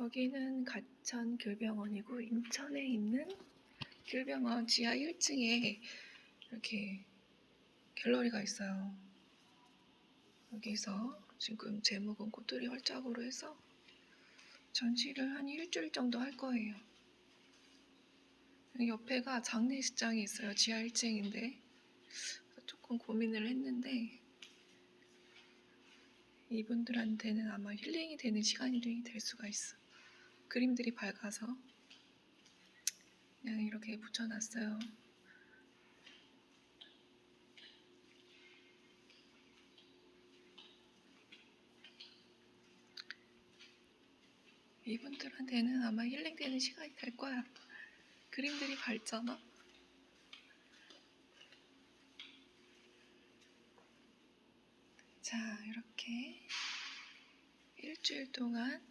여기는 가천 교병원이고 인천에 있는 교병원 지하 1층에 이렇게 갤러리가 있어요. 여기서 지금 제목은 꽃들이 활짝으로 해서 전시를 한 일주일 정도 할 거예요. 옆에가 장례식장이 있어요. 지하 1층인데 조금 고민을 했는데 이분들한테는 아마 힐링이 되는 시간이 될 수가 있어. 그림들이 밝아서 그냥 이렇게 붙여놨어요. 이분들한테는 아마 힐링되는 시간이 될 거야. 그림들이 밝잖아. 자, 이렇게 일주일 동안